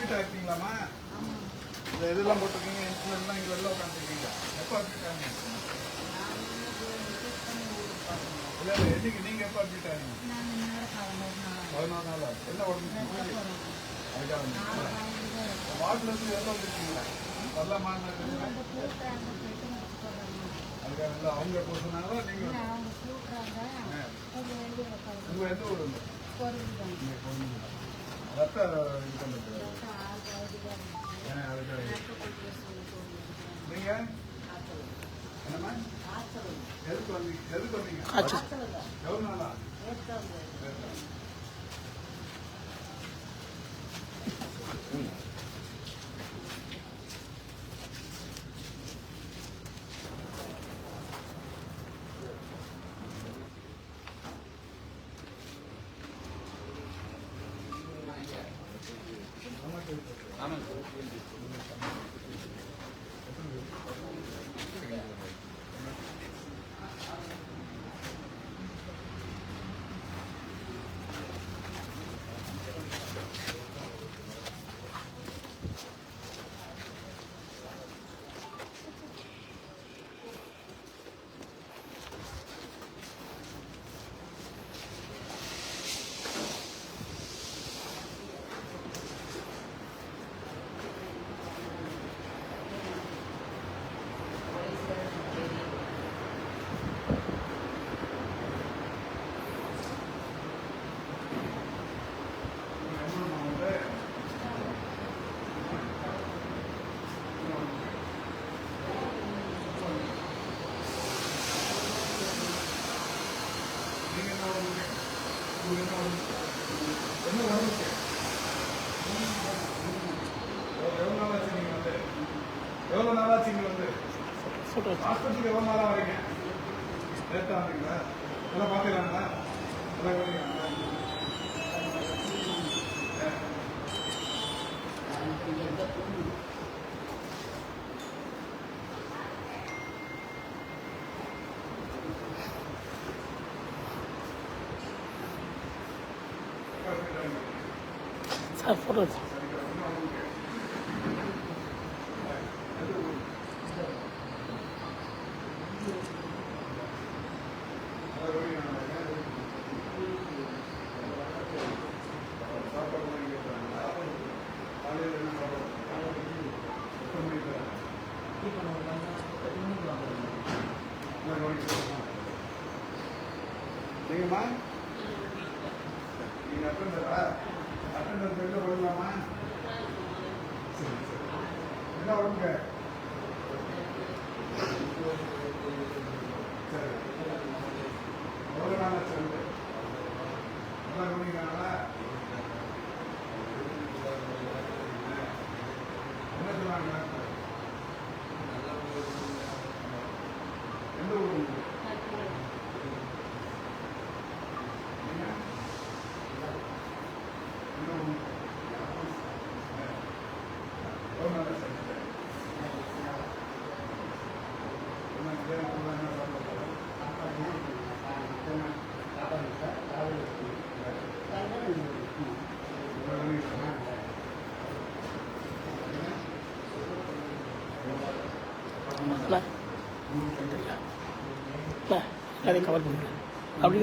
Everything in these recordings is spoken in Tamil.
அட்மிட் ஆயிருக்கீங்களாம்மா இந்த இதெல்லாம் போட்டிருக்கீங்க இன்சுலின்லாம் இங்கே வெளில உட்காந்துருக்கீங்க எப்போ அட்மிட் ஆனீங்க? இல்லை இல்லை என்னைக்கு நீங்கள் எப்போ அட்மிட் ஆனீங்க? பதினோரு நாள். என்ன உடம்பு? அதுக்காக? வார்டில் இருந்து எவ்வளோ வந்துருக்கீங்களா? வரலாமா அதுக்காக இல்லை அவங்க எப்போ சொன்னாங்களோ நீங்கள் உங்கள் எந்த ஊர் வந்து நீங்கள் பொண்ணு ரத்த இது பண்ணுறது ஏன் அதுக்காக நீங்கள் என்னம்மா? எதுக்கு வந்தீங்க எதுக்கு வந்தீங்க? எவ்வளோ நாளா என்ன உடம்புக்கு? உங்களுக்கு என்ன உடம்புக்கு? என்ன உடம்புக்கு? எவ்வளவு நாள் ஆச்சு நீங்க வந்து? எவ்வளவு நாள் ஆச்சு இங்க வந்து? ஹாஸ்பிட்டலுக்கு எவ்வளவு நாளா வரீங்க? நேத்தா வந்தீங்களா? எல்லாம் பாத்துக்கலாங்களா? எல்லாம் கவனிக்கலாங்களா? சார் ஃபோட்டோ நீங்கம்மா அதை எல்லாத்தையும் கவர் பண்ணுங்க அப்படி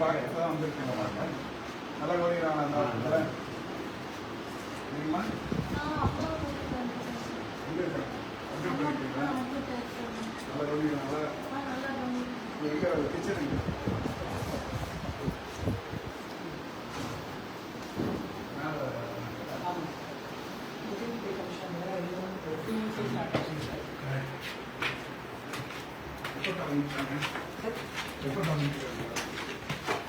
பாக்க, இப்பதான் வந்திருக்கீங்க பாருங்க. நல்லா அந்த ஆட்களை? தெரியுமா? எங்க பண்ணிருக்கீங்களா? நல்லா கவனிக்கிறாங்களா? இங்க எங்க? கிச்சன் எங்க? மேல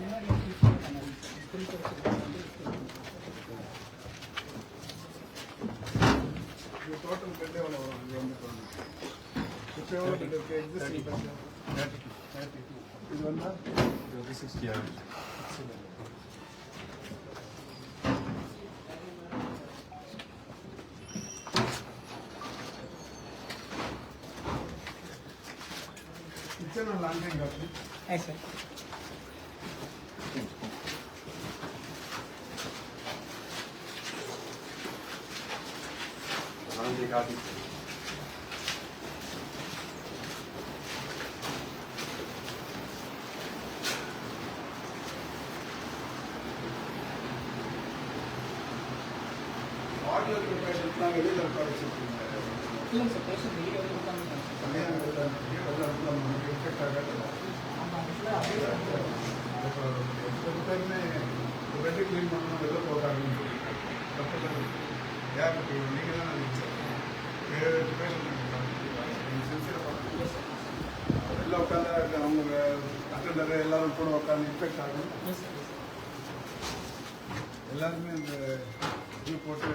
ஆமாம் சார் முன்னாடி ட்ரீட்மெண்ட் பண்ணாங்க சார் ஸ்கில் படிச்சிருக்காங்க வந்து இது total bed எவ்வளவு வரும்? இங்க வந்து பாருங்க. இப்ப எவ்வளவு bed இருக்கு? Existing bed? இது வந்தா? Kitchen and laundry காட்டு. ஆ சார் Audio preparation எல்லாம் வெளியில உட்கார வச்சிருக்கீங்க. இல்லைங்க சார் பேஷண்ட் வெளியே வந்து உட்காந்து கல்யாண வீட்டுல இருக்கு. அதெல்லாம் உள்ள நமக்கு effect ஆகாதுல்ல. ஆமாம் ஆக்சுவலாக அப்படியே இப்போ எத்தனை பேருமே பெட்டு க்ளீன் பண்ணணும் வெளில. தப்பு தானே? யாருக்கு நீங்க தான் நினைச்சேன் ஏழு எட்டு பேர் வெளில உட்காந்தா அவங்க அட்டண்டர் எல்லாரும் கூட உட்காந்து இன்ஃபெக்ட் ஆகும் இது போட்டு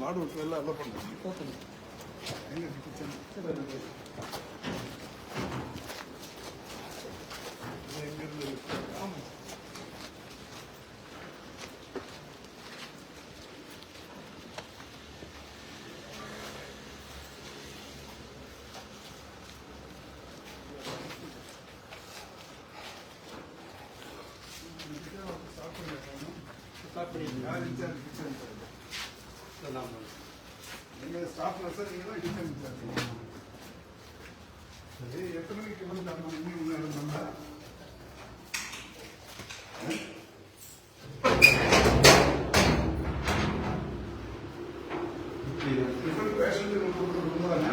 மாடு விட்டு எல்லாம் எல்லாம் பண்ணுறாங்க ஓகேங்க எங்க கிச்சன் எங்க இருந்து ஆமாம் சார் யார் இன்சார்ஜ் கிச்சன் நீங்க ஸ்டாஃப் நர்ஸர் நீங்க தான் கிச்சன் இன்சார்ஜ் சரி எத்தனை மணிக்கு வந்து தரணும் இன்னும் முன்னாடி வந்தா டிஃபன் பேஷண்ட் கொடுக்குறது தானே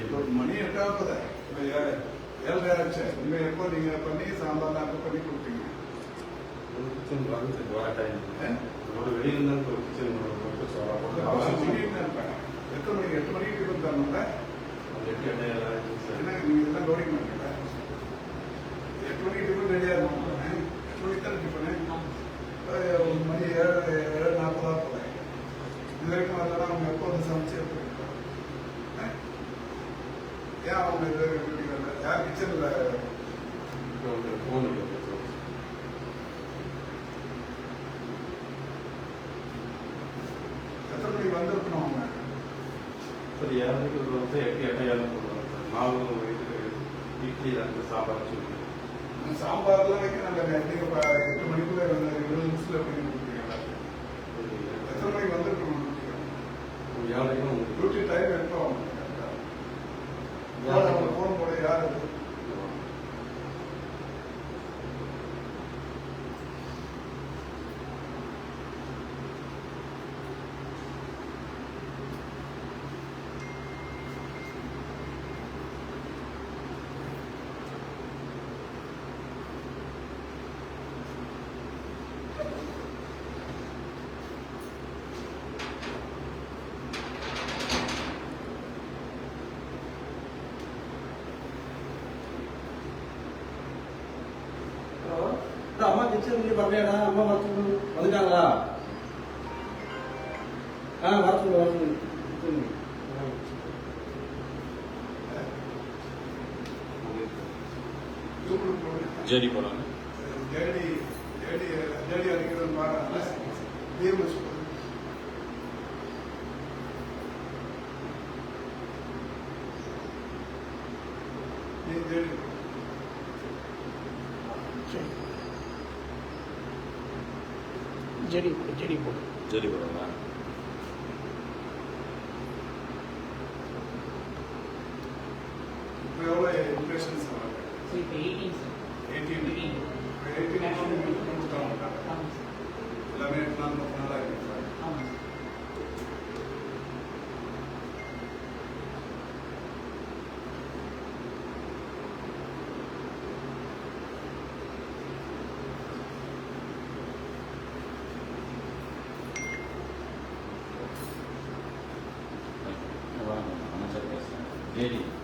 இப்போ மணி எட்டாவது இப்போ ஏ- ஏழரை ஆச்சு இனிமே எப்போ நீங்க பண்ணி சாம்பார் அப்போ பண்ணி கொடுப்பீங்க அவசரம் பண்ணிட்டு இருப்பாங்க எத்தனை மணிக்கு எட்டு மணிக்கு டிஃபன் தரணும்ல என்ன நீங்க இதெல்லாம் லோடிங் பண்ணுறீங்களா எட்டு மணிக்கு டிஃபன் ரெடியாக இருக்கும் எட்டு மணிக்கு தானே டிஃபனு ஒரு மணி ஏழு ஏழு நாற்பதா போகிறேன் இது வரைக்கும் வரலாம் அவங்க எப்போ வந்து சமைச்சு எடுத்துருக்கோம் ஏன் அவங்க இது இப்படி யார் கிச்சனில் ஃபோன் இல்லை வந்திருக்கணும். அவங்க இட்லி அந்த சாம்பார் சொல்லி சாம்பார்லாம் வைக்கிறாங்க நீங்க இப்போ எட்டு மணிக்குள்ள வந்து இருபது நிமிஷத்துல எப்படி கொடுப்பீங்க எத்தனை மணிக்கு வந்திருக்கணும் ஏழையும் டியூட்டி டைம் எப்போ அவங்க ஃபோன் போட யார் அது அம்மா கிச்சன் நீ வரலையாடா அம்மா வர சொல்லு வந்துட்டாங்களா ஆ வர சொல்லு வர சொல்லு கிச்சன் டியூப்ல போடுங்க ஜேடி போகிறாங்க ஜேடி ஜேடி ஜேடி அடிக்கிறது பாருங்க பிஎம்எஸ் நீ ஜேடி ஜெடி ஜெடி போடு ஜேடி போகிறாங்க இப்போ எவ்வளோ இம்ப்ரெஷன்ஸ் வராங்க ஸோ இப்போ எயிட்டீன் சார் எயிட்டீன் very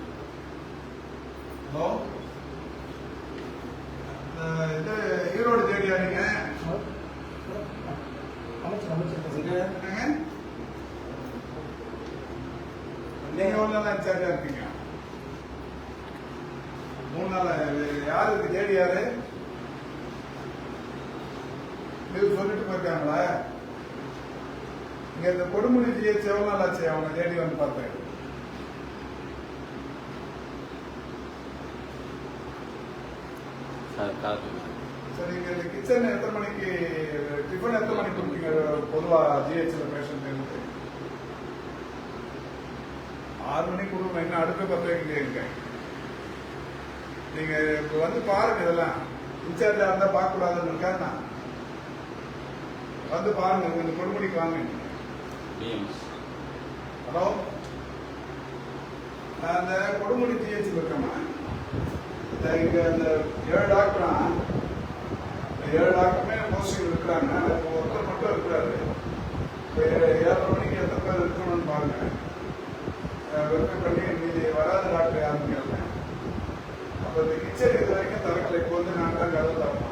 காது சரி இங்க கிச்சன் எத்தனை மணிக்கு டிஃபன் எத்தனை மணிக்கு கொடுப்பீங்க? பொதுவா ஜிஹெச்ல பேஷண்ட் ஆறு மணிக்கு கொடுக்கணும் என்ன அடுத்த பத்து வைக்கிறீங்க நீங்க இப்ப வந்து பாருங்க இதெல்லாம். இன்சார்ஜா இருந்தா பார்க்க கூடாதுன்னு இருக்கா வந்து பாருங்க இந்த கொடுமுடிக்கு வாங்க. ஹலோ? நான் அந்த கொடுமுடி ஜிஹெச் இருக்கேம்மா. இங்கே அந்த ஏழு டாக்டரா ஏழு டாக்டருமே போஸ்டிங் இருக்கிறாங்க இப்போ ஒருத்தர் மட்டும் இருக்கிறாரு இப்போ ஏழரை மணிக்கு எத்தனை பேர் இருக்கணும்னு பாருங்க. வெல்கம் பண்ணி மீதி வராத டாக்டர் யாரும் கேட்டேன். அப்போ இந்த கிச்சன் இது வரைக்கும் திறக்கல இப்போ வந்து நான் தான் கதை தரணும்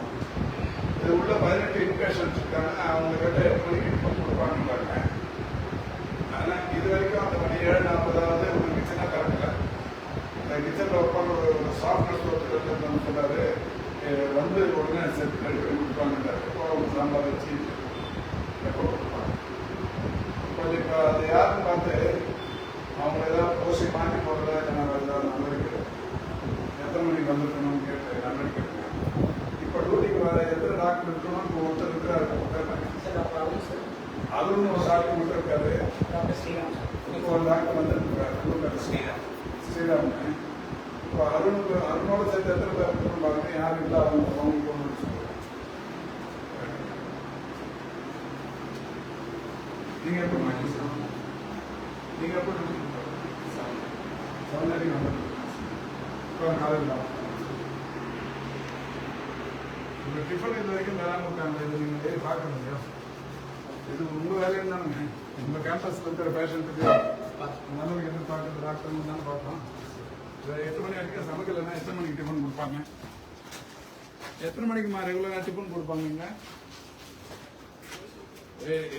இது உள்ள பதினெட்டு இன்பேஷன்ஸ் இருக்காங்க. அவங்க கிட்ட எட்டு மணிக்கு கொடுப்பாங்க பாருங்க. ஆனால் இது வரைக்கும் அந்த மணி ஏழு நாற்பதாவது ஒரு கிச்சனா திறக்கல இந்த கிச்சன்ல ஒர்க் ஒரு சாஃப்ட்வேர் ஒருத்தர் வந்து சொன்னாரு. "அஹ் வந்து உடனே செட் பண்ணி கொடுப்பாங்க சாம்பார் வச்சு கொஞ்சம் இப்போ அது யாருன்னு பார்த்து அவங்க ஏதாவது போசி மாற்றி போடுறதா இல்லை ஏதாவது நடவடிக்கை எத்தனை மணிக்கு வந்திருக்கணும்னு கேட்டு நடவடிக்கை எடுக்கணும். இப்போ டியூட்டிக்கு வர எத்தனை டாக்டர் இருக்கணும் ஒருத்தர் இருக்கிறாரு அதுவும் ஒரு டாக்டர் மட்டும் இருக்காரு இப்போ ஒரு டாக்டர் வந்து ஸ்ரீராம். ஸ்ரீராம் இப்போ அருண் அருணோட சேர்த்து எத்தனை பேர் இருக்கணும் பாருங்க யாரும் இல்லை அவங்க அவங்க கொண்டு வந்து சொல்லுங்க. நீங்க எப்போ மாட்டீங்க நீங்கள் எப்போ செவன் தேர்ட்டி இப்போ காலையில் உங்கள் டிஃபன் இது வரைக்கும் வேளாண் இருக்காங்க இது நீங்கள் போய் பார்க்கணும் இல்லையா இது உங்கள் வேலையும் தானுங்க. உங்கள் கேம்பஸ்ல இருக்கிற பேஷண்ட்டுக்கு நல்லவங்க என்ன பார்க்குறது டாக்டர் தானே பார்ப்போம். எட்டு மணி வரைக்கும் சமைக்கலைன்னா எத்தனை மணிக்கு டிஃபன் கொடுப்பாங்க? எத்தனை மணிக்குமா ரெகுலராக டிஃபன் கொடுப்பாங்க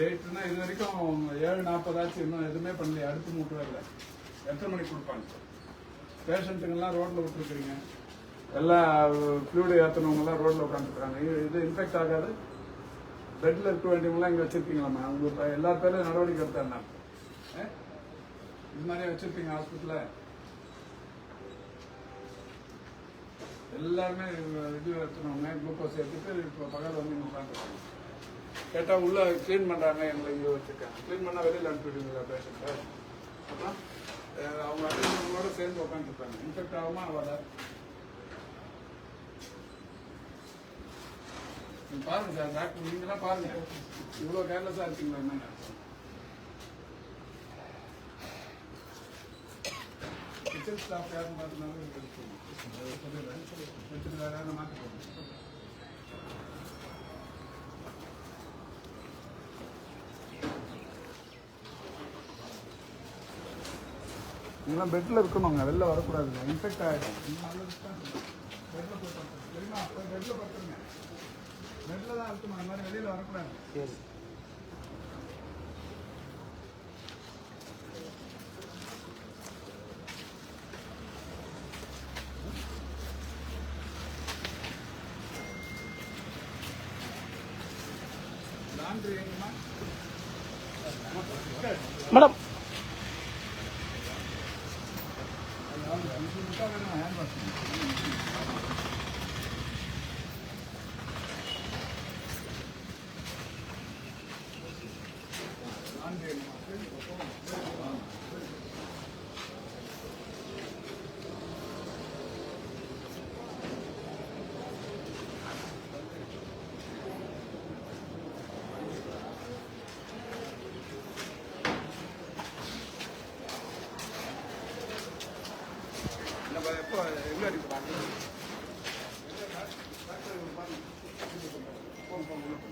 எயிட்டுனா இது வரைக்கும் ஏழு நாற்பதாச்சும் இன்னும் எதுவுமே பண்ணலையே. அடுத்து மூட்டு இல்லை எத்தனை மணிக்கு கொடுப்பாங்க? பேஷண்ட்டுங்கெல்லாம் ரோட்டில் விட்டுருக்குறீங்க. எல்லாம் ஃப்ளூடு ஏற்றினவங்கலாம் ரோட்டில் உட்காந்துருக்காங்க இது இன்ஃபெக்ட் ஆகாது. பெட்டில் இருக்க வேண்டியவங்களாம் இங்கே வச்சுருக்கீங்களாம்மா. உங்க எல்லா பேரும் நடவடிக்கை எடுத்தாங்க. ஆ? இது மாதிரியே வச்சிருப்பீங்க ஹாஸ்பிட்டல்ல எல்லாருமே இது எடுத்துனவங்க குளுக்கோஸ் எடுத்துட்டு இப்போ பகல் வந்து உட்காந்துருக்காங்க. கேட்டால் உள்ளே க்ளீன் பண்ணுறாங்க எங்களை இங்க வச்சுருக்காங்க. க்ளீன் பண்ணால் வெளியில் அனுப்பிவிடுவீங்களா பேஷண்ட்டை அப்புறம் அவங்க அட்மிஷனோட சேர்ந்து உட்காந்துருப்பாங்க. இன்ஃபெக்ட் ஆகுமா வர பாருங்க சார் டாக்டர் நீங்களாம் பாருங்க. இவ்வளோ கேர்லெஸ்ஸாக இருக்கீங்களா என்னங்க கிச்சன் ஸ்டாஃப் யாரும் பார்த்துனாலும் எடுத்துட்டு வேற யாரும் நீங்களாம் பெட்டில் இருக்கணுங்க. வெளில வரக்கூடாதுங்க. இன்ஃபெக்ட் ஆகிடும் பெட்டில் போய் பார்த்துருங்க பெட்டில் பார்த்துருங்க பெட்டில் தான் இருக்கணும். அந்த மாதிரி வெளியில் வரக்கூடாது. சரி. மேடம் அஞ்சு நிமிஷம் வேணும் ஹேண்ட் வாஷ் நம்ம எப்போ எங்கே அடிக்கிறாங்க இது யார் இன்சார்ஜுமா லாண்ட்ரி இன்சார்ஜ் யாருமா சொல்லுமா எல்லாரும் அவங்க வார்டு அவங்க வந்துட்டு இது பண்ணிக்குவோம் சார் அவங்களே ஒரு பண்ணிப்பாங்க வார்டு போட்டு தட்டிலே போட்டு விட்டு பண்ணிக்கிறோம் சார்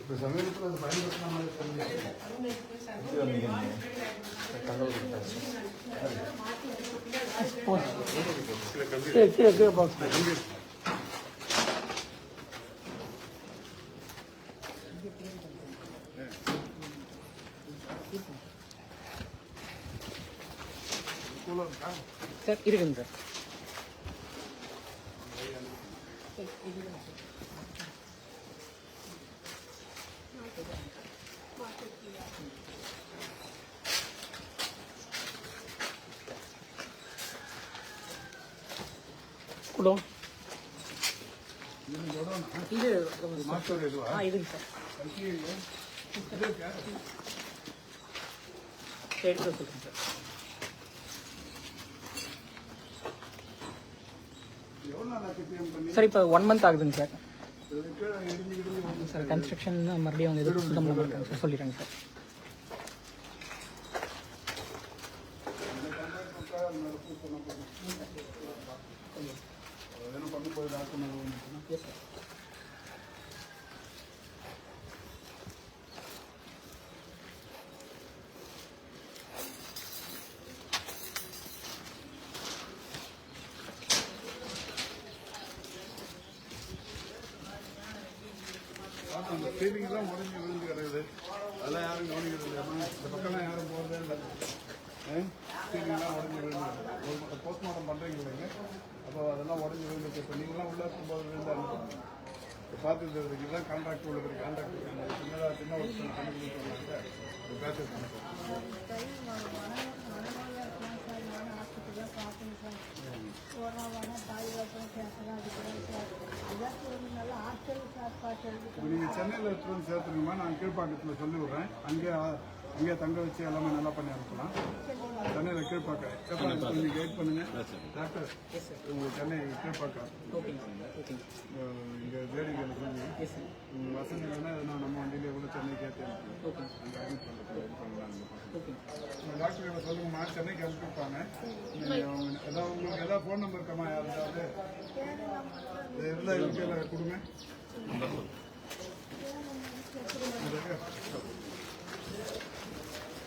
இப்போ சமீபத்தில் அது பயன்படுத்தின மாதிரி சொல்லி அவங்க இருக்கு சார் எப்படி மாற்றி கீழே கீழே கீழே பாக்ஸ் கூலர் இருக்கா சார் இருக்குங்க சார் குடோ இது ஆ இதுங்க சார். எடுத்து சொல்லுங்க சார். சார் இப்போ ஒன் மந்த் ஆகுதுங்க சார். சார் கன்ஸ்ட்ரக்ஷன் மறுபடியும் வந்து இது சுத்தம் பண்ண சார் சார் இந்த கான்ட்ராக்ட் கொடுத்தா நடப்பு பண்ண போதும் எதனா பண்ணும்போது டாக்குமெண்ட் வந்துச்சுன்னா எஸ் சார் அந்த சீலிங்லாம் உடஞ்சி விழுந்து கிடக்குது அதெல்லாம் யாரும் கவனிக்கிறது இல்லையாமா இந்த பக்கம்லாம் யாரும் போகிறதே இல்லை. சீலிங்லாம் உடஞ்சி விழுந்து கிடக்குது ஒரு போஸ்ட்மார்ட்டம் பண்ணுறீங்க இல்லைங்க அப்போ அதெல்லாம் உடஞ்சி விழுந்துருக்கு இப்போ நீங்களாம் உள்ள இருக்கும்போது விழுந்தாங்க இப்போ பார்த்துட்டு இதுதான் கான்ட்ராக்ட் உள்ள இருக்கு. கான்ட்ராக்ட் சின்னதாக சின்ன ஒரு பண்ணி சொன்னாங்க அது பேசுகிறேன் நீங்கள் சென்னையில் எடுத்துகிட்டு வந்து சேர்த்துருங்கம்மா நான் கீழ்ப்பாக்கத்தில் சொல்லி விட்றேன் அங்கே அங்கேயே தங்க வச்சு எல்லாமே நல்லா பண்ணி அனுப்பலாம். சென்னையில் கீழ்ப்பாக்கம் கொஞ்சம் கைட் பண்ணுங்கள் டாக்டர் உங்களுக்கு சென்னை ஓகேங்க இங்கே தேடிகளை உங்கள் வசதி இல்லைன்னா எதனா நம்ம வண்டியிலே கூட சென்னைக்கு ஓகே அங்கே அட்மிட் பண்ணுறது உங்கள் டாக்டர்கிட்ட சொல்லுங்கம்மா சென்னைக்கு அனுப்பியிருப்பாங்க. நீங்கள் அவங்க ஏதாவது உங்களுக்கு ஏதாவது ஃபோன் நம்பர் இருக்கமா யாருந்தாவது இருந்தால் இருக்கையில் கொடுங்க.